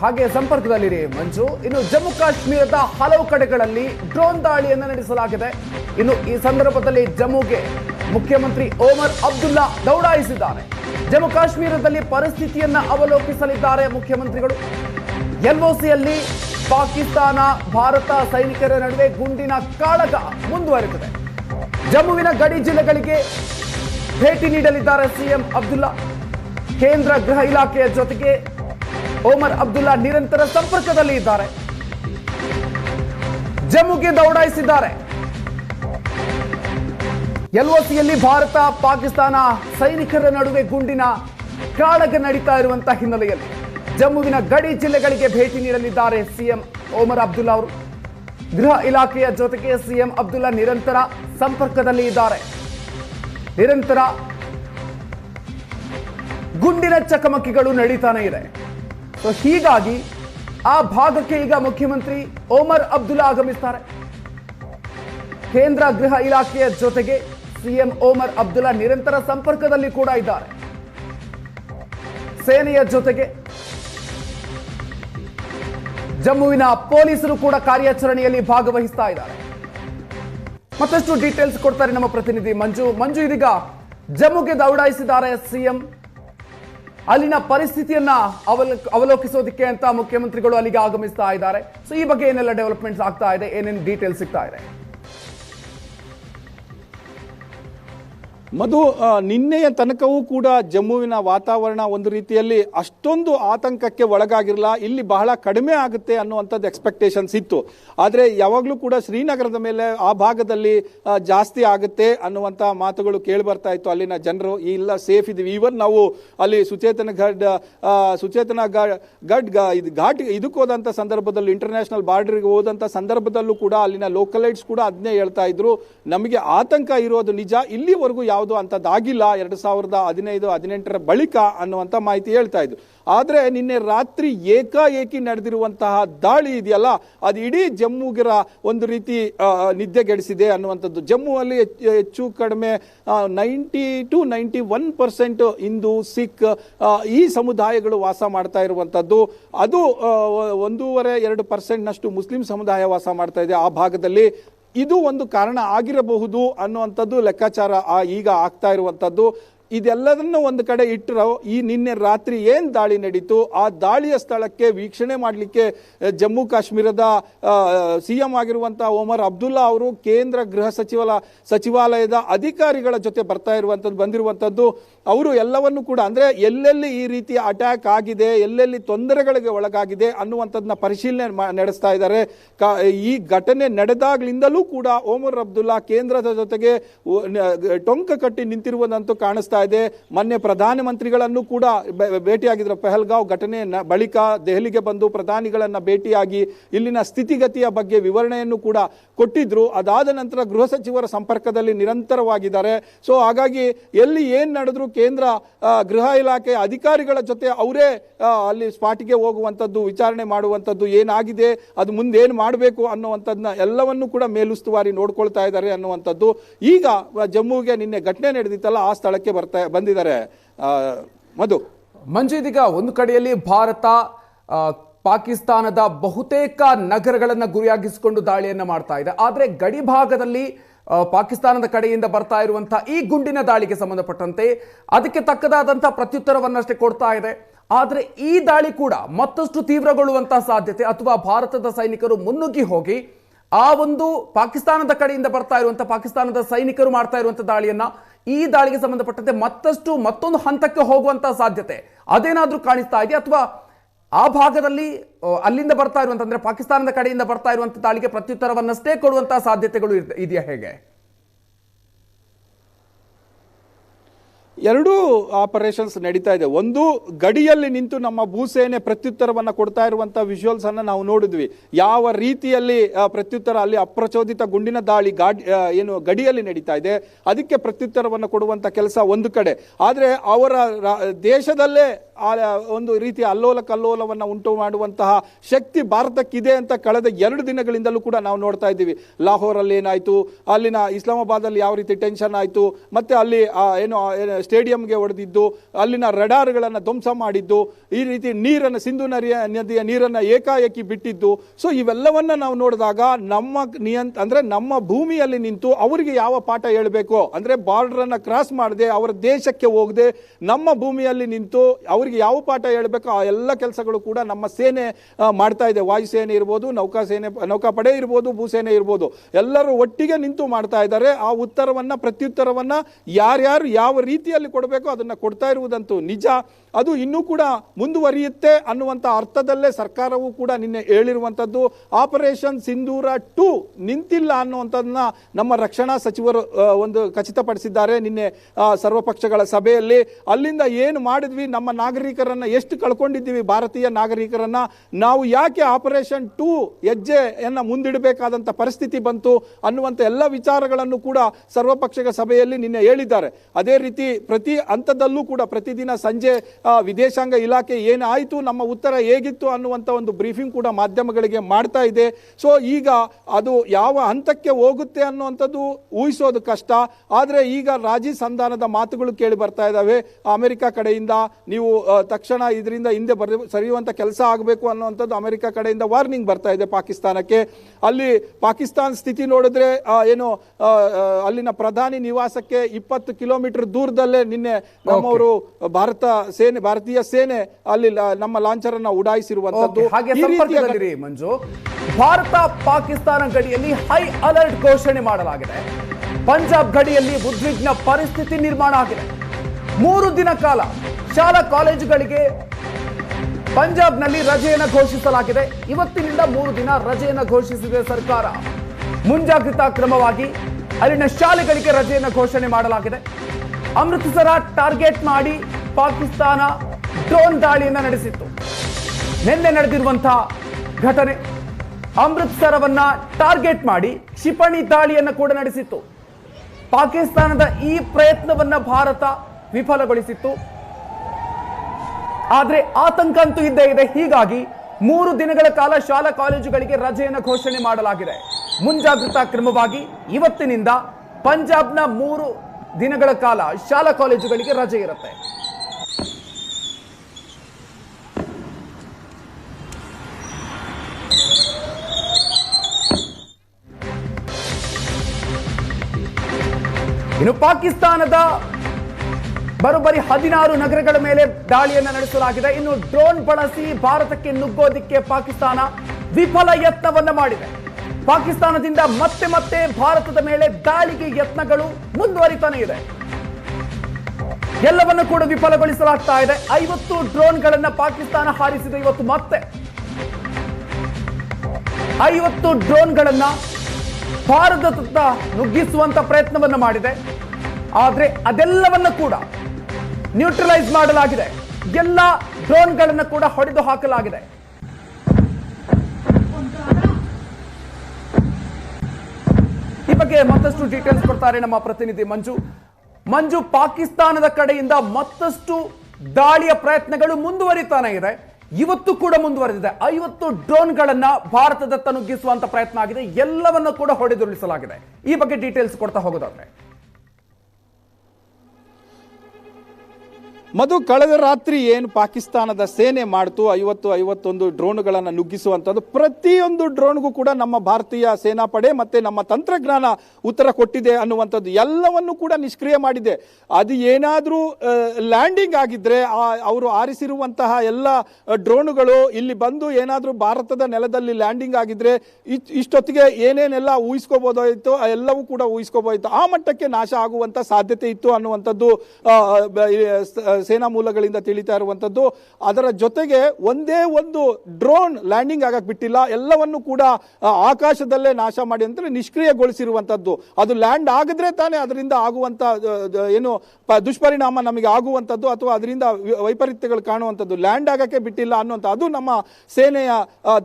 ಹಾಗೆ ಸಂಪರ್ಕದಲ್ಲಿರಿ ಮಂಜು. ಇನ್ನು ಜಮ್ಮು ಕಾಶ್ಮೀರದ ಹಲವು ಕಡೆಗಳಲ್ಲಿ ಡ್ರೋನ್ ದಾಳಿಯನ್ನು ನಡೆಸಲಾಗಿದೆ. ಇನ್ನು ಈ ಸಂದರ್ಭದಲ್ಲಿ ಜಮ್ಮುಗೆ ಮುಖ್ಯಮಂತ್ರಿ ಓಮರ್ ಅಬ್ದುಲ್ಲಾ ದೌಡಾಯಿಸಿದ್ದಾರೆ. ಜಮ್ಮು ಕಾಶ್ಮೀರದಲ್ಲಿ ಪರಿಸ್ಥಿತಿಯನ್ನ ಅವಲೋಕಿಸಲಿದ್ದಾರೆ ಮುಖ್ಯಮಂತ್ರಿಗಳು. ಎಲ್ಒಸಿಯಲ್ಲಿ ಪಾಕಿಸ್ತಾನ, ಭಾರತ ಸೈನಿಕರ ನಡುವೆ ಗುಂಡಿನ ಕಾಳಗ ಮುಂದುವರೆದಿದೆ. ಜಮ್ಮುವಿನ ಗಡಿ ಜಿಲ್ಲೆಗಳಿಗೆ ಭೇಟಿ ನೀಡಲಿದ್ದಾರೆ ಸಿಎಂ ಅಬ್ದುಲ್ಲಾ. ಕೇಂದ್ರ ಗೃಹ ಇಲಾಖೆಯ ಜೊತೆಗೆ ಓಮರ್ ಅಬ್ದುಲ್ಲಾ ನಿರಂತರ ಸಂಪರ್ಕದಲ್ಲಿ ಇದ್ದಾರೆ. ಜಮ್ಮುಗೆ ದೌಡಾಯಿಸಿದ್ದಾರೆ. ಎಲ್ಒಸಿಯಲ್ಲಿ ಭಾರತ, ಪಾಕಿಸ್ತಾನ ಸೈನಿಕರ ನಡುವೆ ಗುಂಡಿನ ಕಾಳಗ ನಡೀತಾ ಇರುವಂತಹ ಹಿನ್ನೆಲೆಯಲ್ಲಿ ಜಮ್ಮುವಿನ ಗಡಿ ಜಿಲ್ಲೆಗಳಿಗೆ ಭೇಟಿ ನೀಡಲಿದ್ದಾರೆ ಸಿಎಂ ಓಮರ್ ಅಬ್ದುಲ್ಲಾ ಅವರು. ಗೃಹ ಇಲಾಖೆಯ ಜೊತೆಗೆ ಸಿಎಂ ಅಬ್ದುಲ್ಲಾ ನಿರಂತರ ಸಂಪರ್ಕದಲ್ಲಿ ಇದ್ದಾರೆ. ನಿರಂತರ ಗುಂಡಿನ ಚಕಮಕಿಗಳು ನಡೀತಾನೆ ಇದೆ. ಸೊ ಹೀಗಾಗಿ ಆ ಭಾಗಕ್ಕೆ ಈಗ ಮುಖ್ಯಮಂತ್ರಿ ಓಮರ್ ಅಬ್ದುಲ್ಲಾ ಆಗಮಿಸ್ತಾರೆ. ಕೇಂದ್ರ ಗೃಹ ಇಲಾಖೆಯ ಜೊತೆಗೆ ಸಿಎಂ ಓಮರ್ ಅಬ್ದುಲ್ಲಾ ನಿರಂತರ ಸಂಪರ್ಕದಲ್ಲಿ ಕೂಡ ಇದ್ದಾರೆ. ಸೇನೆಯ ಜೊತೆಗೆ ಜಮ್ಮುವಿನ ಪೊಲೀಸರು ಕೂಡ ಕಾರ್ಯಾಚರಣೆಯಲ್ಲಿ ಭಾಗವಹಿಸ್ತಾ ಇದ್ದಾರೆ. ಮತ್ತಷ್ಟು ಡೀಟೇಲ್ಸ್ ಕೊಡ್ತಾರೆ ನಮ್ಮ ಪ್ರತಿನಿಧಿ ಮಂಜು. ಮಂಜು ಇದೀಗ ಜಮ್ಮುಗೆ ದೌಡಾಯಿಸಿದ್ದಾರೆ ಸಿಎಂ ಅಲ್ಲಿನ ಪರಿಸ್ಥಿತಿಯನ್ನ ಅವಲ, ಅವಲೋಕಿಸೋದಕ್ಕೆ ಅಂತ ಮುಖ್ಯಮಂತ್ರಿಗಳು ಅಲ್ಲಿಗೆ ಆಗಮಿಸ್ತಾ ಇದ್ದಾರೆ. ಸೊ ಈ ಬಗ್ಗೆ ಏನೆಲ್ಲ ಡೆವಲಪ್ಮೆಂಟ್ಸ್ ಆಗ್ತಾ ಇದೆ? ಏನೇನು ಡೀಟೇಲ್ಸ್ ಸಿಗ್ತಾ ಇದೆ? ಮಧು ನಿನ್ನೆಯ ತನಕವೂ ಕೂಡ ಜಮ್ಮುವಿನ ವಾತಾವರಣ ಒಂದು ರೀತಿಯಲ್ಲಿ ಅಷ್ಟೊಂದು ಆತಂಕಕ್ಕೆ ಒಳಗಾಗಿರಲ್ಲ ಇಲ್ಲಿ ಬಹಳ ಕಡಿಮೆ ಆಗುತ್ತೆ ಅನ್ನುವಂಥದ್ದು ಎಕ್ಸ್ಪೆಕ್ಟೇಷನ್ಸ್ ಇತ್ತು. ಆದರೆ ಯಾವಾಗಲೂ ಕೂಡ ಶ್ರೀನಗರದ ಮೇಲೆ ಆ ಭಾಗದಲ್ಲಿ ಜಾಸ್ತಿ ಆಗುತ್ತೆ ಅನ್ನುವಂಥ ಮಾತುಗಳು ಕೇಳಿ ಬರ್ತಾ ಇತ್ತು ಅಲ್ಲಿನ ಜನರು. ಇಲ್ಲ ಸೇಫ್ ಇದೀವಿ. ಈವನ್ ನಾವು ಅಲ್ಲಿ ಸುಚೇತನ ಆ, ಸುಚೇತನ ಗಡ್ ಇದು ಘಾಟ್ ಇದಕ್ಕೆ ಹೋದಂಥ ಸಂದರ್ಭದಲ್ಲಿ ಇಂಟರ್ನ್ಯಾಷನಲ್ ಬಾರ್ಡರ್ಗೆ ಹೋದಂಥ ಸಂದರ್ಭದಲ್ಲೂ ಕೂಡ ಅಲ್ಲಿನ ಲೋಕಲೈಟ್ಸ್ ಕೂಡ ಅದನ್ನೇ ಹೇಳ್ತಾ ಇದ್ರು. ನಮಗೆ ಆತಂಕ ಇರೋದು ನಿಜ. ಇಲ್ಲಿವರೆಗೂ ಯಾವುದು ಅಂಥದ್ದಾಗಿಲ್ಲ ಎರಡು ಸಾವಿರದ ಹದಿನೈದು, ಹದಿನೆಂಟರ ಬಳಿಕ ಅನ್ನುವಂಥ ಮಾಹಿತಿ ಹೇಳ್ತಾ ಇದ್ದು ಆದರೆ ನಿನ್ನೆ ರಾತ್ರಿ ಏಕಾಏಕಿ ನಡೆದಿರುವಂತಹ ದಾಳಿ ಇದೆಯಲ್ಲ, ಅದು ಇಡೀ ಜಮ್ಮುಗಿರ ಒಂದು ರೀತಿ ನಿದ್ದೆಗೆಡಿಸಿದೆ ಅನ್ನುವಂಥದ್ದು. ಜಮ್ಮುವಲ್ಲಿ ಹೆಚ್ಚು- ಕಡಿಮೆ ninety to ninety one percent Hindu Sikh ಈ ಸಮುದಾಯಗಳು ವಾಸ ಮಾಡ್ತಾ ಇರುವಂಥದ್ದು. ಅದು ಒಂದೂವರೆ ಎರಡು ಪರ್ಸೆಂಟ್ನಷ್ಟು ಮುಸ್ಲಿಂ ಸಮುದಾಯ ವಾಸ ಮಾಡ್ತಾ ಇದೆ ಆ ಭಾಗದಲ್ಲಿ. ಇದು ಒಂದು ಕಾರಣ ಆಗಿರಬಹುದು ಅನ್ನುವಂಥದ್ದು ಲೆಕ್ಕಾಚಾರ ಈಗ ಆಗ್ತಾ ಇರುವಂಥದ್ದು. ಇದೆಲ್ಲದನ್ನು ಒಂದು ಕಡೆ ಇಟ್ಟರು ಈ ನಿನ್ನೆ ರಾತ್ರಿ ಏನು ದಾಳಿ ನಡೀತು? ಆ ದಾಳಿಯ ಸ್ಥಳಕ್ಕೆ ವೀಕ್ಷಣೆ ಮಾಡಲಿಕ್ಕೆ ಜಮ್ಮು ಕಾಶ್ಮೀರದ ಸಿ ಎಂ ಆಗಿರುವಂಥ ಒಮರ್ ಅಬ್ದುಲ್ಲಾ ಅವರು ಕೇಂದ್ರ ಗೃಹ ಸಚಿವಲ, ಸಚಿವಾಲಯದ ಅಧಿಕಾರಿಗಳ ಜೊತೆ ಬರ್ತಾ ಇರುವಂಥದ್ದು, ಬಂದಿರುವಂಥದ್ದು. ಅವರು ಎಲ್ಲವನ್ನು ಕೂಡ ಅಂದರೆ ಎಲ್ಲೆಲ್ಲಿ ಈ ರೀತಿಯ ಅಟ್ಯಾಕ್ ಆಗಿದೆ, ಎಲ್ಲೆಲ್ಲಿ ತೊಂದರೆಗಳಿಗೆ ಒಳಗಾಗಿದೆ ಅನ್ನುವಂಥದ್ದನ್ನ ಪರಿಶೀಲನೆ ನಡೆಸ್ತಾ ಇದ್ದಾರೆ. ಈ ಘಟನೆ ನಡೆದಾಗ್ಲಿಂದಲೂ ಕೂಡ ಓಮರ್ ಅಬ್ದುಲ್ಲಾ ಕೇಂದ್ರದ ಜೊತೆಗೆ ಟೊಂಕ ಕಟ್ಟಿ ನಿಂತಿರುವುದಂತೂ ಕಾಣಿಸ್ತಾ ಇದೆ. ಮೊನ್ನೆ ಪ್ರಧಾನಮಂತ್ರಿಗಳನ್ನು ಕೂಡ ಭೇಟಿಯಾಗಿದ್ರು. ಪೆಹಲ್ಗಾವ್ ಘಟನೆ ಬಳಿಕ ದೆಹಲಿಗೆ ಬಂದು ಪ್ರಧಾನಿಗಳನ್ನ ಭೇಟಿಯಾಗಿ ಇಲ್ಲಿನ ಸ್ಥಿತಿಗತಿಯ ಬಗ್ಗೆ ವಿವರಣೆಯನ್ನು ಕೂಡ ಕೊಟ್ಟಿದ್ರು. ಅದಾದ ನಂತರ ಗೃಹ ಸಚಿವರ ಸಂಪರ್ಕದಲ್ಲಿ ನಿರಂತರವಾಗಿದ್ದಾರೆ. ಸೊ, ಹಾಗಾಗಿ ಎಲ್ಲಿ ಏನ್ ನಡೆದ್ರು ಕೇಂದ್ರ ಗೃಹ ಇಲಾಖೆ ಅಧಿಕಾರಿಗಳ ಜೊತೆ ಅವರೇ ಅಲ್ಲಿ ಸ್ಪಾಟಿಗೆ ಹೋಗುವಂಥದ್ದು ವಿಚಾರಣೆ ಮಾಡುವಂಥದ್ದು ಏನಾಗಿದೆ, ಅದು ಮುಂದೆ ಏನು ಮಾಡಬೇಕು ಅನ್ನುವಂಥದ್ದನ್ನ ಎಲ್ಲವನ್ನು ಕೂಡ ಮೇಲುಸ್ತುವಾರಿ ನೋಡ್ಕೊಳ್ತಾ ಇದ್ದಾರೆ ಅನ್ನುವಂಥದ್ದು ಈಗ ಜಮ್ಮುಗೆ ನಿನ್ನೆ ಘಟನೆ ನಡೆದಿತ್ತಲ್ಲ, ಆ ಸ್ಥಳಕ್ಕೆ ಬರ್ತಾ ಬಂದಿದ್ದಾರೆ. ಮಧು. ಮಂಜು ಇದೀಗ ಒಂದು ಕಡೆಯಲ್ಲಿ ಭಾರತ ಪಾಕಿಸ್ತಾನದ ಬಹುತೇಕ ನಗರಗಳನ್ನು ಗುರಿಯಾಗಿಸಿಕೊಂಡು ದಾಳಿಯನ್ನು ಮಾಡ್ತಾ ಇದೆ. ಆದರೆ ಗಡಿ ಭಾಗದಲ್ಲಿ ಪಾಕಿಸ್ತಾನದ ಕಡೆಯಿಂದ ಬರ್ತಾ ಇರುವಂತಹ ಈ ಗುಂಡಿನ ದಾಳಿಗೆ ಸಂಬಂಧಪಟ್ಟಂತೆ ಅದಕ್ಕೆ ತಕ್ಕದಾದಂತಹ ಪ್ರತ್ಯುತ್ತರವನ್ನಷ್ಟೇ ಕೊಡ್ತಾ ಇದೆ. ಆದರೆ ಈ ದಾಳಿ ಕೂಡ ಮತ್ತಷ್ಟು ತೀವ್ರಗೊಳ್ಳುವಂತಹ ಸಾಧ್ಯತೆ ಅಥವಾ ಭಾರತದ ಸೈನಿಕರು ಮುನ್ನುಗ್ಗಿ ಹೋಗಿ ಆ ಒಂದು ಪಾಕಿಸ್ತಾನದ ಕಡೆಯಿಂದ ಬರ್ತಾ ಇರುವಂಥ ಪಾಕಿಸ್ತಾನದ ಸೈನಿಕರು ಮಾಡ್ತಾ ಇರುವಂಥ ದಾಳಿಯನ್ನ ಈ ದಾಳಿಗೆ ಸಂಬಂಧಪಟ್ಟಂತೆ ಮತ್ತಷ್ಟು ಮತ್ತೊಂದು ಹಂತಕ್ಕೆ ಹೋಗುವಂತಹ ಸಾಧ್ಯತೆ ಅದೇನಾದರೂ ಕಾಣಿಸ್ತಾ ಇದೆ? ಅಥವಾ ಆ ಭಾಗದಲ್ಲಿ ಅಲ್ಲಿಂದ ಬರ್ತಾ ಇರುವಂತ ಅಂದ್ರೆ ಪಾಕಿಸ್ತಾನದ ಕಡೆಯಿಂದ ಬರ್ತಾ ಇರುವಂಥ ದಾಳಿಗೆ ಪ್ರತ್ಯುತ್ತರವನ್ನಷ್ಟೇ ಕೊಡುವಂತಹ ಸಾಧ್ಯತೆಗಳು ಇದೆಯಾ ಹೇಗೆ? ಎರಡೂ ಆಪರೇಷನ್ಸ್ ನಡೀತಾ ಇದೆ. ಒಂದು, ಗಡಿಯಲ್ಲಿ ನಿಂತು ನಮ್ಮ ಭೂಸೇನೆ ಪ್ರತ್ಯುತ್ತರವನ್ನು ಕೊಡ್ತಾ ಇರುವಂಥ ವಿಜುವಲ್ಸ್ ಅನ್ನ ನಾವು ನೋಡಿದ್ವಿ. ಯಾವ ರೀತಿಯಲ್ಲಿ ಪ್ರತ್ಯುತ್ತರ ಅಲ್ಲಿ ಅಪ್ರಚೋದಿತ ಗುಂಡಿನ ದಾಳಿ ಗಾಡಿ ಏನು, ಗಡಿಯಲ್ಲಿ ನಡೀತಾ ಇದೆ, ಅದಕ್ಕೆ ಪ್ರತ್ಯುತ್ತರವನ್ನು ಕೊಡುವಂಥ ಕೆಲಸ ಒಂದು ಕಡೆ. ಆದರೆ ಅವರ ದೇಶದಲ್ಲೇ ಒಂದು ರೀತಿಯ ಅಲ್ಲೋಲ ಕಲ್ಲೋಲವನ್ನು ಉಂಟು ಮಾಡುವಂತಹ ಶಕ್ತಿ ಭಾರತಕ್ಕಿದೆ ಅಂತ ಕಳೆದ ಎರಡು ದಿನಗಳಿಂದಲೂ ಕೂಡ ನಾವು ನೋಡ್ತಾ ಇದ್ದೀವಿ. ಲಾಹೋರಲ್ಲಿ ಏನಾಯಿತು ಅಲ್ಲಿನ ಇಸ್ಲಾಮಾಬಾದಲ್ಲಿ ಯಾವ ರೀತಿ ಟೆನ್ಷನ್ ಆಯಿತು, ಮತ್ತೆ ಅಲ್ಲಿ ಏನು ಏನು ಸ್ಟೇಡಿಯಂಗೆ ಹೊಡೆದಿದ್ದು ಅಲ್ಲಿನ ರಡಾರ್ಗಳನ್ನು ಧ್ವಂಸ ಮಾಡಿದ್ದು, ಈ ರೀತಿ ನೀರನ್ನು, ಸಿಂಧು ನದಿಯ ನದಿಯ ನೀರನ್ನು ಏಕಾಏಕಿ ಬಿಟ್ಟಿದ್ದು. ಸೊ ಇವೆಲ್ಲವನ್ನು ನಾವು ನೋಡಿದಾಗ ನಮ್ಮ ನಿಯಂತ್, ಅಂದರೆ ನಮ್ಮ ಭೂಮಿಯಲ್ಲಿ ನಿಂತು ಅವರಿಗೆ ಯಾವ ಪಾಠ ಹೇಳಬೇಕು? ಅಂದರೆ ಬಾರ್ಡ್ರನ್ನು ಕ್ರಾಸ್ ಮಾಡದೆ, ಅವರ ದೇಶಕ್ಕೆ ಹೋಗದೆ, ನಮ್ಮ ಭೂಮಿಯಲ್ಲಿ ನಿಂತು ಅವರಿಗೆ ಯಾವ ಪಾಠ ಹೇಳಬೇಕು? ಆ ಎಲ್ಲ ಕೆಲಸಗಳು ಕೂಡ ನಮ್ಮ ಸೇನೆ ಮಾಡ್ತಾ ಇದೆ. ವಾಯುಸೇನೆ ಇರ್ಬೋದು ನೌಕಾಸೇನೆ ನೌಕಾಪಡೆ ಇರ್ಬೋದು ಭೂಸೇನೆ ಇರ್ಬೋದು. ಎಲ್ಲರೂ ಒಟ್ಟಿಗೆ ನಿಂತು ಮಾಡ್ತಾ ಇದ್ದಾರೆ. ಆ ಉತ್ತರವನ್ನು, ಪ್ರತ್ಯುತ್ತರವನ್ನು ಯಾರ್ಯಾರು ಯಾವ ರೀತಿಯಲ್ಲಿ ಕೊಡಬೇಕು, ಅದನ್ನ ಕೊಡ್ತಾ ಇರುವುದಂತೂ ನಿಜ. ಅದು ಇನ್ನೂ ಕೂಡ ಮುಂದುವರಿಯುತ್ತೆ ಅನ್ನುವಂಥ ಅರ್ಥದಲ್ಲೇ ಸರ್ಕಾರವು ಕೂಡ ನಿನ್ನೆ ಹೇಳಿರುವಂಥದ್ದು ಆಪರೇಷನ್ ಸಿಂಧೂರ ಟೂ ನಿಂತಿಲ್ಲ ಅನ್ನುವಂಥದ್ದನ್ನ ನಮ್ಮ ರಕ್ಷಣಾ ಸಚಿವರು ಒಂದು ಖಚಿತಪಡಿಸಿದ್ದಾರೆ ನಿನ್ನೆ ಸರ್ವಪಕ್ಷಗಳ ಸಭೆಯಲ್ಲಿ. ಅಲ್ಲಿಂದ ಏನು ಮಾಡಿದ್ವಿ, ನಮ್ಮ ನಾಗರಿಕರನ್ನ ಎಷ್ಟು ಕಳ್ಕೊಂಡಿದ್ದೀವಿ, ಭಾರತೀಯ ನಾಗರಿಕರನ್ನ, ನಾವು ಯಾಕೆ ಆಪರೇಷನ್ ಟೂ ಹೆಜ್ಜೆಯನ್ನು ಮುಂದಿಡಬೇಕಾದಂಥ ಪರಿಸ್ಥಿತಿ ಬಂತು ಅನ್ನುವಂಥ ಎಲ್ಲ ವಿಚಾರಗಳನ್ನು ಕೂಡ ಸರ್ವಪಕ್ಷಗಳ ಸಭೆಯಲ್ಲಿ ನಿನ್ನೆ ಹೇಳಿದ್ದಾರೆ. ಅದೇ ರೀತಿ ಪ್ರತಿ ಹಂತದಲ್ಲೂ ಕೂಡ ಪ್ರತಿದಿನ ಸಂಜೆ ವಿದೇಶಾಂಗ ಇಲಾಖೆ ಏನಾಯಿತು, ನಮ್ಮ ಉತ್ತರ ಹೇಗಿತ್ತು ಅನ್ನುವಂಥ ಒಂದು ಬ್ರೀಫಿಂಗ್ ಕೂಡ ಮಾಧ್ಯಮಗಳಿಗೆ ಮಾಡ್ತಾ ಇದೆ. ಸೊ ಈಗ ಅದು ಯಾವ ಹಂತಕ್ಕೆ ಹೋಗುತ್ತೆ ಅನ್ನುವಂಥದ್ದು ಊಹಿಸೋದು ಕಷ್ಟ. ಆದರೆ ಈಗ ರಾಜಿ ಸಂಧಾನದ ಮಾತುಗಳು ಕೇಳಿ ಬರ್ತಾ ಇದ್ದಾವೆ ಅಮೆರಿಕ ಕಡೆಯಿಂದ ನೀವು ತಕ್ಷಣ ಇದರಿಂದ ಹಿಂದೆ ಬರ ಸರಿಯುವಂಥ ಕೆಲಸ ಆಗಬೇಕು ಅನ್ನುವಂಥದ್ದು ಅಮೆರಿಕ ಕಡೆಯಿಂದ ವಾರ್ನಿಂಗ್ ಬರ್ತಾ ಇದೆ ಪಾಕಿಸ್ತಾನಕ್ಕೆ. ಅಲ್ಲಿ ಪಾಕಿಸ್ತಾನ ಸ್ಥಿತಿ ನೋಡಿದ್ರೆ ಏನು ಅಲ್ಲಿನ ಪ್ರಧಾನಿ ನಿವಾಸಕ್ಕೆ ಇಪ್ಪತ್ತು ಕಿಲೋಮೀಟರ್ ದೂರದಲ್ಲೇ ನಿನ್ನೆ ನಮ್ಮವರು ಭಾರತ ಸೇನೆ ಭಾರತೀಯ ಸೇನೆ ಅಲ್ಲಿ ನಮ್ಮ ಲಾಂಚರ್ ಅನ್ನ ಉಡಾಯಿಸಿರುವಂತದ್ದು ಮಂಜು. ಭಾರತ ಪಾಕಿಸ್ತಾನ ಗಡಿಯಲ್ಲಿ ಹೈ ಅಲರ್ಟ್ ಘೋಷಣೆ ಮಾಡಲಾಗಿದೆ. ಪಂಜಾಬ್ ಗಡಿಯಲ್ಲಿ ಉದ್ವಿಗ್ನ ಪರಿಸ್ಥಿತಿ ನಿರ್ಮಾಣ ಆಗಿದೆ. ಮೂರು ದಿನ ಕಾಲ ಶಾಲಾ ಕಾಲೇಜುಗಳಿಗೆ ಪಂಜಾಬ್ನಲ್ಲಿ ರಜೆಯನ್ನು ಘೋಷಿಸಲಾಗಿದೆ. ಇವತ್ತಿನಿಂದ ಮೂರು ದಿನ ರಜೆಯನ್ನು ಘೋಷಿಸಿದೆ ಸರ್ಕಾರ. ಮುಂಜಾಗ್ರತಾ ಕ್ರಮವಾಗಿ ಅಲ್ಲಿನ ಶಾಲೆಗಳಿಗೆ ರಜೆಯನ್ನು ಘೋಷಣೆ ಮಾಡಲಾಗಿದೆ. ಅಮೃತಸರ ಟಾರ್ಗೆಟ್ ಮಾಡಿ ಪಾಕಿಸ್ತಾನ ಡ್ರೋನ್ ದಾಳಿಯನ್ನು ನಡೆಸಿತ್ತು. ನಿನ್ನೆ ನಡೆದಿರುವಂತಹ ಘಟನೆ ಅಮೃತಸರವನ್ನ ಟಾರ್ಗೆಟ್ ಮಾಡಿ ಕ್ಷಿಪಣಿ ದಾಳಿಯನ್ನು ಕೂಡ ನಡೆಸಿತ್ತು. ಪಾಕಿಸ್ತಾನದ ಈ ಪ್ರಯತ್ನವನ್ನ ಭಾರತ ವಿಫಲಗೊಳಿಸಿತ್ತು. ಆದರೆ ಆತಂಕ ಅಂತೂ ಇದ್ದೇ ಇದೆ. ಹೀಗಾಗಿ ಮೂರು ದಿನಗಳ ಕಾಲ ಶಾಲಾ ಕಾಲೇಜುಗಳಿಗೆ ರಜೆಯನ್ನು ಘೋಷಣೆ ಮಾಡಲಾಗಿದೆ. ಮುಂಜಾಗ್ರತಾ ಕ್ರಮವಾಗಿ ಇವತ್ತಿನಿಂದ ಪಂಜಾಬ್ನ ಮೂರು ದಿನಗಳ ಕಾಲ ಶಾಲಾ ಕಾಲೇಜುಗಳಿಗೆ ರಜೆ ಇರುತ್ತೆ. ಇನ್ನು ಪಾಕಿಸ್ತಾನದ ಬರೋಬ್ಬರಿ ಹದಿನಾರು ನಗರಗಳ ಮೇಲೆ ದಾಳಿಯನ್ನು ನಡೆಸಲಾಗಿದೆ. ಇನ್ನು ಡ್ರೋನ್ ಬಳಸಿ ಭಾರತಕ್ಕೆ ನುಗ್ಗೋದಿಕ್ಕೆ ಪಾಕಿಸ್ತಾನ ವಿಫಲ ಯತ್ನವನ್ನ ಮಾಡಿದೆ. ಪಾಕಿಸ್ತಾನದಿಂದ ಮತ್ತೆ ಮತ್ತೆ ಭಾರತದ ಮೇಲೆ ದಾಳಿಗೆ ಯತ್ನಗಳು ಮುಂದುವರಿತಾನೆ ಇದೆ. ಎಲ್ಲವನ್ನು ಕೂಡ ವಿಫಲಗೊಳಿಸಲಾಗ್ತಾ ಇದೆ. ಐವತ್ತು ಡ್ರೋನ್ಗಳನ್ನು ಪಾಕಿಸ್ತಾನ ಹಾರಿಸಿದೆ ಇವತ್ತು ಮತ್ತೆ. ಐವತ್ತು ಡ್ರೋನ್ಗಳನ್ನ ಭಾರತದತ್ತ ನುಗ್ಗಿಸುವಂತ ಪ್ರಯತ್ನವನ್ನು ಮಾಡಿದೆ. ಆದರೆ ಅದೆಲ್ಲವನ್ನು ಕೂಡ ನ್ಯೂಟ್ರಲೈಸ್ ಮಾಡಲಾಗಿದೆ. ಎಲ್ಲ ಡ್ರೋನ್ಗಳನ್ನು ಕೂಡ ಹೊಡೆದು ಹಾಕಲಾಗಿದೆ ಈ ಬಗ್ಗೆ ಮತ್ತಷ್ಟು ಡೀಟೇಲ್ಸ್ ಕೊಡ್ತಾರೆ ನಮ್ಮ ಪ್ರತಿನಿಧಿ ಮಂಜು. ಮಂಜು, ಪಾಕಿಸ್ತಾನದ ಕಡೆಯಿಂದ ಮತ್ತಷ್ಟು ದಾಳಿಯ ಪ್ರಯತ್ನಗಳು ಮುಂದುವರಿತಾನೆ ಇದೆ. ಇವತ್ತು ಕೂಡ ಮುಂದುವರೆದಿದೆ. ಐವತ್ತು ಡ್ರೋನ್ಗಳನ್ನ ಭಾರತದತ್ತ ನುಗ್ಗಿಸುವಂತ ಪ್ರಯತ್ನ ಆಗಿದೆ. ಎಲ್ಲವನ್ನೂ ಕೂಡ ಹೊಡೆದುರುಳಿಸಲಾಗಿದೆ. ಈ ಬಗ್ಗೆ ಡೀಟೇಲ್ಸ್ ಕೊಡ್ತಾ ಹೋಗೋದಾದ್ರೆ. ಮಧು ಕಳೆದ ರಾತ್ರಿ ಏನು ಪಾಕಿಸ್ತಾನದ ಸೇನೆ ಮಾಡ್ತು? ಐವತ್ತು, ಐವತ್ತೊಂದು ಡ್ರೋನ್ಗಳನ್ನು ನುಗ್ಗಿಸುವಂಥದ್ದು ಪ್ರತಿಯೊಂದು ಡ್ರೋನ್ಗೂ ಕೂಡ ನಮ್ಮ ಭಾರತೀಯ ಸೇನಾಪಡೆ ಮತ್ತು ನಮ್ಮ ತಂತ್ರಜ್ಞಾನ ಉತ್ತರ ಕೊಟ್ಟಿದೆ ಅನ್ನುವಂಥದ್ದು ಎಲ್ಲವನ್ನು ಕೂಡ ನಿಷ್ಕ್ರಿಯ ಮಾಡಿದೆ. ಅದು ಏನಾದರೂ ಲ್ಯಾಂಡಿಂಗ್ ಆಗಿದ್ರೆ ಅವರು ಆರಿಸಿರುವಂತಹ ಎಲ್ಲ ಡ್ರೋನುಗಳು ಇಲ್ಲಿ ಬಂದು ಏನಾದರೂ ಭಾರತದ ನೆಲದಲ್ಲಿ ಲ್ಯಾಂಡಿಂಗ್ ಆಗಿದ್ರೆ ಇಷ್ಟೊತ್ತಿಗೆ ಏನೇನೆಲ್ಲ ಊಹಿಸ್ಕೋಬೋದಾಯಿತು ಎಲ್ಲವೂ ಕೂಡ ಊಹಿಸ್ಕೋಬೋದಿತ್ತು ಆ ಮಟ್ಟಕ್ಕೆ ನಾಶ ಆಗುವಂಥ ಸಾಧ್ಯತೆ ಇತ್ತು ಅನ್ನುವಂಥದ್ದು ಸೇನಾ ಮೂಲಗಳಿಂದ ತಿಳಿತಾ ಇರುವಂಥದ್ದು ಅದರ ಜೊತೆಗೆ ಒಂದೇ ಒಂದು ಡ್ರೋನ್ ಲ್ಯಾಂಡಿಂಗ್ ಆಗಕ್ಕೆ ಬಿಟ್ಟಿಲ್ಲ ಎಲ್ಲವನ್ನು ಕೂಡ ಆಕಾಶದಲ್ಲೇ ನಾಶ ಮಾಡಿ ಅಂತಂದರೆ ನಿಷ್ಕ್ರಿಯಗೊಳಿಸಿರುವಂಥದ್ದು ಅದು ಲ್ಯಾಂಡ್ ಆಗಿದ್ರೆ ತಾನೇ ಅದರಿಂದ ಆಗುವಂತ ಆ, ಆ, ಏನು ದುಷ್ಪರಿಣಾಮ ನಮಗೆ ಆಗುವಂಥದ್ದು ಅಥವಾ ಅದರಿಂದ ವೈಪರೀತ್ಯಗಳು ಕಾಣುವಂಥದ್ದು ಲ್ಯಾಂಡ್ ಆಗಕ್ಕೆ ಬಿಟ್ಟಿಲ್ಲ ಅನ್ನುವಂಥ ಅದು ನಮ್ಮ ಸೇನೆಯ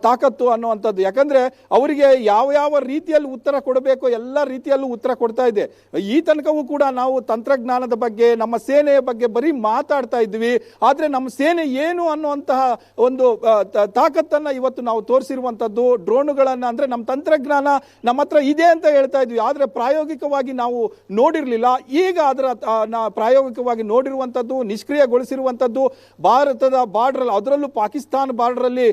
ತಾಕತ್ತು ಅನ್ನುವಂಥದ್ದು ಯಾಕಂದರೆ ಅವರಿಗೆ ಯಾವ ಯಾವ ರೀತಿಯಲ್ಲಿ ಉತ್ತರ ಕೊಡಬೇಕು ಎಲ್ಲ ರೀತಿಯಲ್ಲೂ ಉತ್ತರ ಕೊಡ್ತಾ ಇದೆ. ಈ ತನಕವೂ ಕೂಡ ನಾವು ತಂತ್ರಜ್ಞಾನದ ಬಗ್ಗೆ ನಮ್ಮ ಸೇನೆಯ ಬಗ್ಗೆ ಬರೀ ಮಾತ್ರ ಮಾತಾಡ್ತಾ ಇದ್ವಿ. ಆದರೆ ನಮ್ಮ ಸೇನೆ ಏನು ಅನ್ನುವಂತಹ ಒಂದು ತಾಕತ್ತನ್ನು ಇವತ್ತು ನಾವು ತೋರಿಸಿರುವಂತದ್ದು ಡ್ರೋನುಗಳನ್ನು ಅಂದ್ರೆ ನಮ್ಮ ತಂತ್ರಜ್ಞಾನ ನಮ್ಮ ಹತ್ರ ಇದೆ ಅಂತ ಹೇಳ್ತಾ ಇದ್ವಿ. ಆದರೆ ಪ್ರಾಯೋಗಿಕವಾಗಿ ನಾವು ನೋಡಿರಲಿಲ್ಲ. ಈಗ ಅದರ ಪ್ರಾಯೋಗಿಕವಾಗಿ ನೋಡಿರುವಂತದ್ದು ನಿಷ್ಕ್ರಿಯಗೊಳಿಸಿರುವಂಥದ್ದು, ಭಾರತದ ಬಾರ್ಡರ್ ಅದರಲ್ಲೂ ಪಾಕಿಸ್ತಾನ ಬಾರ್ಡ್ರಲ್ಲಿ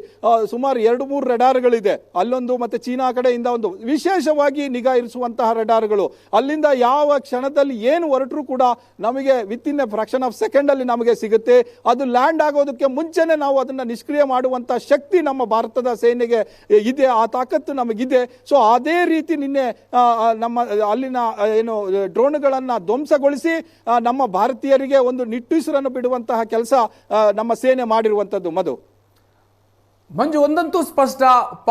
ಸುಮಾರು ಎರಡು ಮೂರು ರಡಾರ್ಗಳಿದೆ. ಅಲ್ಲೊಂದು ಮತ್ತೆ ಚೀನಾ ಕಡೆಯಿಂದ ಒಂದು ವಿಶೇಷವಾಗಿ ನಿಗಾ ಇರಿಸುವಂತಹ ರಡಾರ್ಗಳು. ಅಲ್ಲಿಂದ ಯಾವ ಕ್ಷಣದಲ್ಲಿ ಏನು ಹೊರಟರೂ ಕೂಡ ನಮಗೆ with in a fraction of second ಅಲ್ಲಿ ನಮಗೆ ಸಿಗುತ್ತೆ. ಅದು ಲ್ಯಾಂಡ್ ಆಗೋದಕ್ಕೆ ಮುಂಚೆನೆ ನಾವು ಅದನ್ನ ನಿಷ್ಕ್ರಿಯ ಮಾಡುವಂಥ ಶಕ್ತಿ ನಮ್ಮ ಭಾರತದ ಸೇನೆಗೆ ಇದೆ, ಆ ತಾಕತ್ತು ನಮಗಿದೆ. ಸೊ ಅದೇ ರೀತಿ ನಿನ್ನೆ ನಮ್ಮ, ಅಲ್ಲಿನ ಏನು, ಡ್ರೋನ್ಗಳನ್ನ ಧ್ವಂಸಗೊಳಿಸಿ ನಮ್ಮ ಭಾರತೀಯರಿಗೆ ಒಂದು ನಿಟ್ಟುಸಿರನ್ನು ಬಿಡುವಂತಹ ಕೆಲಸ ನಮ್ಮ ಸೇನೆ ಮಾಡಿರುವಂಥದ್ದು ಮಧು. ಮಂಜು, ಒಂದಂತೂ ಸ್ಪಷ್ಟ.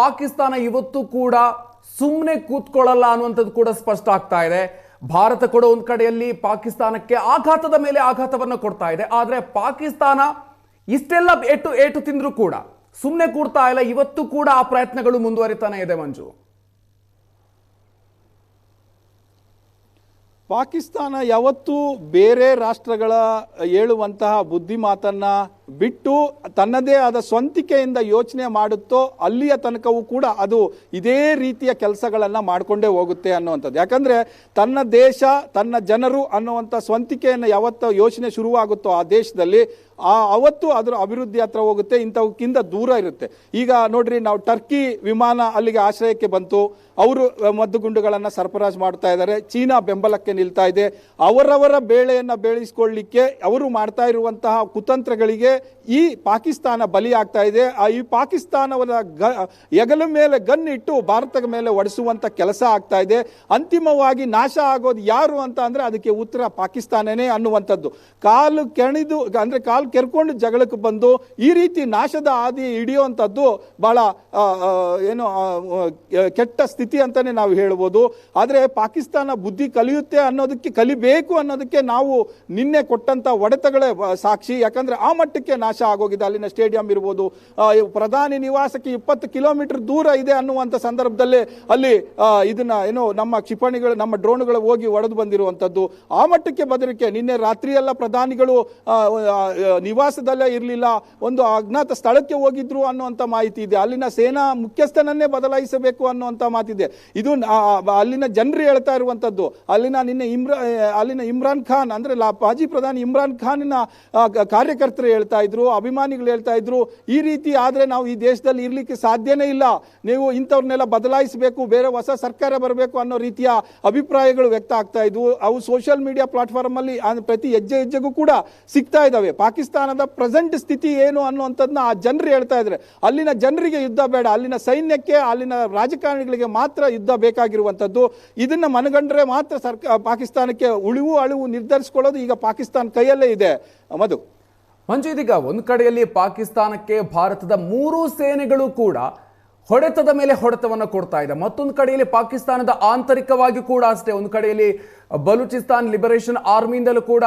ಪಾಕಿಸ್ತಾನ ಇವತ್ತು ಕೂಡ ಸುಮ್ಮನೆ ಕೂತ್ಕೊಳ್ಳಲ್ಲ ಅನ್ನುವಂಥದ್ದು ಕೂಡ ಸ್ಪಷ್ಟ ಆಗ್ತಾ ಇದೆ. ಭಾರತ ಕೂಡ ಒಂದು ಕಡೆಯಲ್ಲಿ ಪಾಕಿಸ್ತಾನಕ್ಕೆ ಆಘಾತದ ಮೇಲೆ ಆಘಾತವನ್ನು ಕೊಡ್ತಾ ಇದೆ. ಆದರೆ ಪಾಕಿಸ್ತಾನ ಇಷ್ಟೆಲ್ಲ ಏಟು ಏಟು ತಿಂದರೂ ಕೂಡ ಸುಮ್ಮನೆ ಕೂಡ್ತಾ ಇಲ್ಲ. ಇವತ್ತು ಕೂಡ ಆ ಪ್ರಯತ್ನಗಳು ಮುಂದುವರಿತಾನೆ ಇದೆ ಮಂಜು. ಪಾಕಿಸ್ತಾನ ಯಾವತ್ತೂ ಬೇರೆ ರಾಷ್ಟ್ರಗಳ ಹೇಳುವಂತಹ ಬುದ್ಧಿ ಮಾತನ್ನ ಬಿಟ್ಟು ತನ್ನದೇ ಆದ ಸ್ವಂತಿಕೆಯಿಂದ ಯೋಚನೆ ಮಾಡುತ್ತೋ ಅಲ್ಲಿಯ ತನಕವೂ ಕೂಡ ಅದು ಇದೇ ರೀತಿಯ ಕೆಲಸಗಳನ್ನು ಮಾಡಿಕೊಂಡೇ ಹೋಗುತ್ತೆ ಅನ್ನುವಂಥದ್ದು. ಯಾಕಂದರೆ ತನ್ನ ದೇಶ, ತನ್ನ ಜನರು ಅನ್ನುವಂಥ ಸ್ವಂತಿಕೆಯನ್ನು ಯಾವತ್ತ ಯೋಚನೆ ಶುರುವಾಗುತ್ತೋ ಆ ದೇಶದಲ್ಲಿ, ಆ ಅವತ್ತು ಅದರ ಅಭಿವೃದ್ಧಿ ಹತ್ರ ಹೋಗುತ್ತೆ, ಇಂಥವಕ್ಕಿಂತ ದೂರ ಇರುತ್ತೆ. ಈಗ ನೋಡ್ರಿ, ನಾವು ಟರ್ಕಿ ವಿಮಾನ ಅಲ್ಲಿಗೆ ಆಶ್ರಯಕ್ಕೆ ಬಂತು. ಅವರು ಮದ್ದುಗುಂಡುಗಳನ್ನು ಸರಬರಾಜು ಮಾಡ್ತಾ ಇದ್ದಾರೆ. ಚೀನಾ ಬೆಂಬಲಕ್ಕೆ ನಿಲ್ತಾ ಇದೆ. ಅವರವರ ಬೇಳೆಯನ್ನು ಬೆಳೆಸ್ಕೊಳ್ಳಿಕ್ಕೆ ಅವರು ಮಾಡ್ತಾ ಇರುವಂತಹ ಕುತಂತ್ರಗಳಿಗೆ ಈ ಪಾಕಿಸ್ತಾನ ಬಲಿಯಾಗ್ತಾ ಇದೆ. ಆ ಈ ಪಾಕಿಸ್ತಾನವನ್ನ ಗ ಹೆಗಲ ಮೇಲೆ ಗನ್ ಇಟ್ಟು ಭಾರತದ ಮೇಲೆ ಒಡಿಸುವಂತ ಕೆಲಸ ಆಗ್ತಾ ಇದೆ. ಅಂತಿಮವಾಗಿ ನಾಶ ಆಗೋದು ಯಾರು ಅಂತ ಅಂದ್ರೆ ಅದಕ್ಕೆ ಉತ್ತರ ಪಾಕಿಸ್ತಾನನೇ ಅನ್ನುವಂಥದ್ದು. ಕಾಲು ಕೆಣಿದು ಅಂದ್ರೆ ಕಾಲು ಕೆರ್ಕೊಂಡು ಜಗಳಕ್ಕೆ ಬಂದು ಈ ರೀತಿ ನಾಶದ ಹಾದಿ ಹಿಡಿಯುವಂಥದ್ದು ಆ, ಏನು ಕೆಟ್ಟ ಸ್ಥಿತಿ ಅಂತಾನೆ ನಾವು ಹೇಳ್ಬೋದು. ಆದರೆ ಪಾಕಿಸ್ತಾನ ಬುದ್ಧಿ ಕಲಿಯುತ್ತೆ ಅನ್ನೋದಕ್ಕೆ ಕಲಿಬೇಕು ಅನ್ನೋದಕ್ಕೆ ನಾವು ನಿನ್ನೆ ಕೊಟ್ಟಂತ ಒಡೆತಗಳೇ ಸಾಕ್ಷಿ. ಯಾಕಂದ್ರೆ ಆ ಮಟ್ಟಕ್ಕೆ ನಾಶ ಆಗೋಗಿದೆ. ಅಲ್ಲಿನ ಸ್ಟೇಡಿಯಂ ಇರ್ಬೋದು ಪ್ರಧಾನಿ ನಿವಾಸಕ್ಕೆ ಇಪ್ಪತ್ತು ಕಿಲೋಮೀಟರ್ ದೂರ ಇದೆ ಅನ್ನುವಂಥ ಸಂದರ್ಭದಲ್ಲಿ ಅಲ್ಲಿ ಇದನ್ನ ಏನು ನಮ್ಮ ಕ್ಷಿಪಣಿಗಳು, ನಮ್ಮ ಡ್ರೋನ್ಗಳು ಹೋಗಿ ಒಡೆದು ಬಂದಿರುವಂತದ್ದು ಆ ಮಟ್ಟಕ್ಕೆ ಬದಲಿಕೆ ನಿನ್ನೆ ರಾತ್ರಿಯೆಲ್ಲ ಪ್ರಧಾನಿಗಳು ನಿವಾಸದಲ್ಲೇ ಇರಲಿಲ್ಲ. ಒಂದು ಅಜ್ಞಾತ ಸ್ಥಳಕ್ಕೆ ಹೋಗಿದ್ರು ಅನ್ನುವಂಥ ಮಾಹಿತಿ ಇದೆ. ಅಲ್ಲಿನ ಸೇನಾ ಮುಖ್ಯಸ್ಥನನ್ನೇ ಬದಲಾಯಿಸಬೇಕು ಅನ್ನುವಂಥ ಮಾತಿದೆ. ಇದು ಅಲ್ಲಿನ ಜನರು ಹೇಳ್ತಾ ಇರುವಂತದ್ದು ಅಲ್ಲಿನ ನಿನ್ನೆ ಇಮ್ರಾ, ಅಲ್ಲಿನ ಇಮ್ರಾನ್ ಖಾನ್, ಅಂದ್ರೆ ಮಾಜಿ ಪ್ರಧಾನಿ ಇಮ್ರಾನ್ ಖಾನ್ನ ಕಾರ್ಯಕರ್ತರು ಹೇಳ್ತಾ ಇದ್ರು, ಅಭಿಮಾನಿಗಳು ಹೇಳ್ತಾ ಇದ್ರು, ಈ ರೀತಿ ಆದರೆ ನಾವು ಈ ದೇಶದಲ್ಲಿ ಇರಲಿಕ್ಕೆ ಸಾಧ್ಯನೇ ಇಲ್ಲ. ನೀವು ಇಂಥವ್ರನ್ನೆಲ್ಲ ಬದಲಾಯಿಸಬೇಕು, ಬೇರೆ ಹೊಸ ಸರ್ಕಾರ ಬರಬೇಕು ಅನ್ನೋ ರೀತಿಯ ಅಭಿಪ್ರಾಯಗಳು ವ್ಯಕ್ತ ಆಗ್ತಾ ಇದ್ವು. ಅವು ಸೋಷಿಯಲ್ ಮೀಡಿಯಾ ಪ್ಲಾಟ್ಫಾರ್ಮ್ ಅಲ್ಲಿ ಪ್ರತಿ ಹೆಜ್ಜೆ ಹೆಜ್ಜೆಗೂ ಕೂಡ ಸಿಗ್ತಾ ಇದ್ದಾವೆ ಪಾಕಿಸ್ತಾನದ ಪ್ರೆಸೆಂಟ್ ಸ್ಥಿತಿ ಏನು ಅನ್ನುವಂಥದ್ದನ್ನ ಆ ಜನರು ಹೇಳ್ತಾ ಇದ್ದಾರೆ ಅಲ್ಲಿನ ಜನರಿಗೆ ಯುದ್ಧ ಬೇಡ. ಅಲ್ಲಿನ ಸೈನ್ಯಕ್ಕೆ, ಅಲ್ಲಿನ ರಾಜಕಾರಣಿಗಳಿಗೆ ಮಾತ್ರ ಯುದ್ಧ ಬೇಕಾಗಿರುವಂಥದ್ದು. ಇದನ್ನ ಮನಗಂಡ್ರೆ ಮಾತ್ರ ಸರ್ಕಾರ ಪಾಕಿಸ್ತಾನಕ್ಕೆ ಉಳಿವು ಅಳಿವು ನಿರ್ಧರಿಸಿಕೊಳ್ಳೋದು ಈಗ ಪಾಕಿಸ್ತಾನ ಕೈಯಲ್ಲೇ ಇದೆ. ಮಧು. ಮಂಜು ಇದೀಗ ಒಂದು ಕಡೆಯಲ್ಲಿ ಪಾಕಿಸ್ತಾನಕ್ಕೆ ಭಾರತದ ಮೂರು ಸೇನೆಗಳು ಕೂಡ ಹೊಡೆತದ ಮೇಲೆ ಹೊಡೆತವನ್ನು ಕೊಡ್ತಾ ಇದೆ. ಮತ್ತೊಂದು ಕಡೆಯಲ್ಲಿ ಪಾಕಿಸ್ತಾನದ ಆಂತರಿಕವಾಗಿ ಕೂಡ ಅಷ್ಟೇ. ಒಂದು ಕಡೆಯಲ್ಲಿ ಬಲೂಚಿಸ್ತಾನ್ ಲಿಬರೇಷನ್ ಆರ್ಮಿಯಿಂದಲೂ ಕೂಡ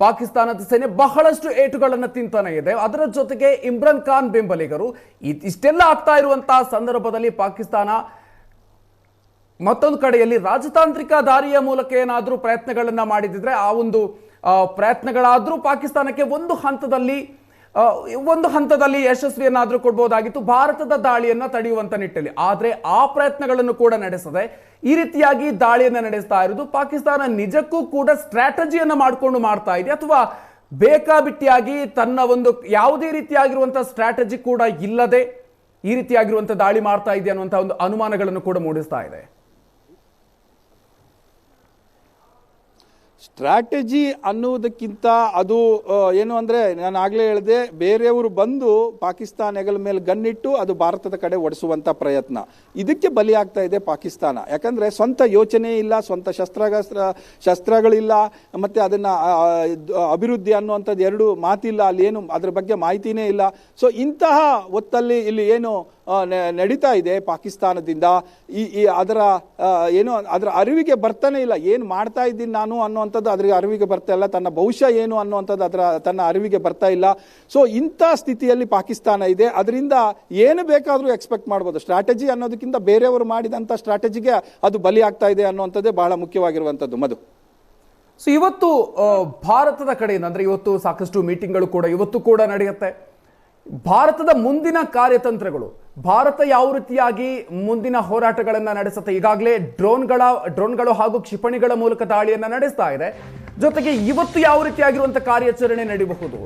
ಪಾಕಿಸ್ತಾನದ ಸೇನೆ ಬಹಳಷ್ಟು ಏಟುಗಳನ್ನು ತಿಂತಾನೆ ಇದೆ. ಅದರ ಜೊತೆಗೆ ಇಮ್ರಾನ್ ಖಾನ್ ಬೆಂಬಲಿಗರು ಇಷ್ಟೆಲ್ಲ ಆಗ್ತಾ ಇರುವಂತಹ ಸಂದರ್ಭದಲ್ಲಿ ಪಾಕಿಸ್ತಾನ ಮತ್ತೊಂದು ಕಡೆಯಲ್ಲಿ ರಾಜತಾಂತ್ರಿಕ ದಾರಿಯ ಮೂಲಕ ಏನಾದರೂ ಪ್ರಯತ್ನಗಳನ್ನು ಮಾಡಿದಿದ್ರೆ ಆ ಒಂದು ಪ್ರಯತ್ನಗಳಾದ್ರೂ ಪಾಕಿಸ್ತಾನಕ್ಕೆ ಒಂದು ಹಂತದಲ್ಲಿ ಒಂದು ಹಂತದಲ್ಲಿ ಯಶಸ್ವಿಯನ್ನಾದರೂ ಕೊಡ್ಬೋದಾಗಿತ್ತು, ಭಾರತದ ದಾಳಿಯನ್ನು ತಡೆಯುವಂಥ ನಿಟ್ಟಲ್ಲಿ. ಆದರೆ ಆ ಪ್ರಯತ್ನಗಳನ್ನು ಕೂಡ ನಡೆಸದೆ, ಈ ರೀತಿಯಾಗಿ ದಾಳಿಯನ್ನು ನಡೆಸ್ತಾ ಇರೋದು ಪಾಕಿಸ್ತಾನ ನಿಜಕ್ಕೂ ಕೂಡ ಸ್ಟ್ರಾಟಜಿಯನ್ನು ಮಾಡಿಕೊಂಡು ಮಾಡ್ತಾ ಇದೆ, ಅಥವಾ ಬೇಕಾಬಿಟ್ಟಿಯಾಗಿ ತನ್ನ ಒಂದು ಯಾವುದೇ ರೀತಿಯಾಗಿರುವಂಥ ಸ್ಟ್ರಾಟಜಿ ಕೂಡ ಇಲ್ಲದೆ ಈ ರೀತಿಯಾಗಿರುವಂಥ ದಾಳಿ ಮಾಡ್ತಾ ಇದೆ ಅನ್ನುವಂಥ ಒಂದು ಅನುಮಾನಗಳನ್ನು ಕೂಡ ಮೂಡಿಸ್ತಾ ಇದೆ. ಸ್ಟ್ರಾಟಜಿ ಅನ್ನುವುದಕ್ಕಿಂತ ಅದು ಏನು ಅಂದರೆ ನಾನು ಆಗಲೇ ಹೇಳಿದೆ, ಬೇರೆಯವರು ಬಂದು ಪಾಕಿಸ್ತಾನ ಹೆಗಲ ಮೇಲೆ ಗನ್ನಿಟ್ಟು ಅದು ಭಾರತದ ಕಡೆ ಒಡಿಸುವಂತ ಪ್ರಯತ್ನ. ಇದಕ್ಕೆ ಬಲಿಯಾಗ್ತಾ ಇದೆ ಪಾಕಿಸ್ತಾನ. ಯಾಕಂದರೆ ಸ್ವಂತ ಯೋಚನೆ ಇಲ್ಲ, ಸ್ವಂತ ಶಸ್ತ್ರಾಸ್ತ್ರ ಶಸ್ತ್ರಗಳಿಲ್ಲ, ಮತ್ತು ಅದನ್ನು ಅಭಿವೃದ್ಧಿ ಅನ್ನುವಂಥದ್ದು ಎರಡು ಮಾತಿಲ್ಲ, ಅಲ್ಲಿ ಏನು, ಅದ್ರ ಬಗ್ಗೆ ಮಾಹಿತಿನೇ ಇಲ್ಲ. ಸೊ ಇಂತಹ ಹೊತ್ತಲ್ಲಿ ಇಲ್ಲಿ ಏನು ನಡೀತಾ ಇದೆ ಪಾಕಿಸ್ತಾನದಿಂದ. ಈ ಈ ಅದರ ಏನು, ಅದರ ಅರಿವಿಗೆ ಬರ್ತಾನೆ ಇಲ್ಲ. ಏನು ಮಾಡ್ತಾ ಇದ್ದೀನಿ ನಾನು ಅನ್ನುವಂಥದ್ದು ಅದ್ರ ಅರಿವಿಗೆ ಬರ್ತಾ ಇಲ್ಲ. ತನ್ನ ಭವಿಷ್ಯ ಏನು ಅನ್ನುವಂಥದ್ದು ಅದರ, ತನ್ನ ಅರಿವಿಗೆ ಬರ್ತಾ ಇಲ್ಲ. ಸೊ ಇಂಥ ಸ್ಥಿತಿಯಲ್ಲಿ ಪಾಕಿಸ್ತಾನ ಇದೆ. ಅದರಿಂದ ಏನು ಬೇಕಾದರೂ ಎಕ್ಸ್ಪೆಕ್ಟ್ ಮಾಡ್ಬೋದು. ಸ್ಟ್ರಾಟಜಿ ಅನ್ನೋದಕ್ಕಿಂತ ಬೇರೆಯವರು ಮಾಡಿದಂಥ ಸ್ಟ್ರಾಟಜಿಗೆ ಅದು ಬಲಿ ಆಗ್ತಾ ಇದೆ ಅನ್ನುವಂಥದ್ದೇ ಬಹಳ ಮುಖ್ಯವಾಗಿರುವಂಥದ್ದು. ಮಧು. ಸೊ ಇವತ್ತು ಭಾರತದ ಕಡೆಯಿಂದ, ಅಂದರೆ ಇವತ್ತು ಸಾಕಷ್ಟು ಮೀಟಿಂಗ್ಗಳು ಕೂಡ, ಇವತ್ತು ಕೂಡ ನಡೆಯುತ್ತೆ. ಭಾರತದ ಮುಂದಿನ ಕಾರ್ಯತಂತ್ರಗಳು ಭಾರತ ಯಾವ ರೀತಿಯಾಗಿ ಮುಂದಿನ ಹೋರಾಟಗಳನ್ನು ನಡೆಸುತ್ತೆ? ಈಗಾಗಲೇ ಡ್ರೋನ್ಗಳ ಡ್ರೋನ್ಗಳು ಹಾಗೂ ಕ್ಷಿಪಣಿಗಳ ಮೂಲಕ ದಾಳಿಯನ್ನು ನಡೆಸ್ತಾ ಇದೆ. ಜೊತೆಗೆ ಇವತ್ತು ಯಾವ ರೀತಿಯಾಗಿರುವಂತ ಕಾರ್ಯಾಚರಣೆ ನಡೆಯಬಹುದು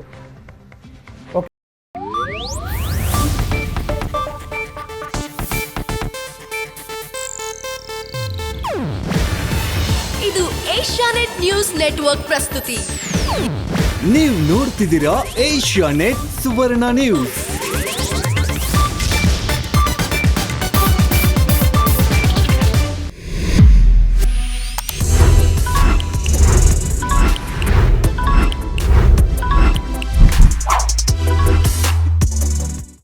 ಇದು ಏಷ್ಯಾನೆಟ್ ನ್ಯೂಸ್ ನೆಟ್ವರ್ಕ್ ಪ್ರಸ್ತುತಿ. ನೀವು ನೋಡ್ತಿದ್ದೀರಾ ಏಷ್ಯಾನೆಟ್ ಸುವರ್ಣ ನ್ಯೂಸ್.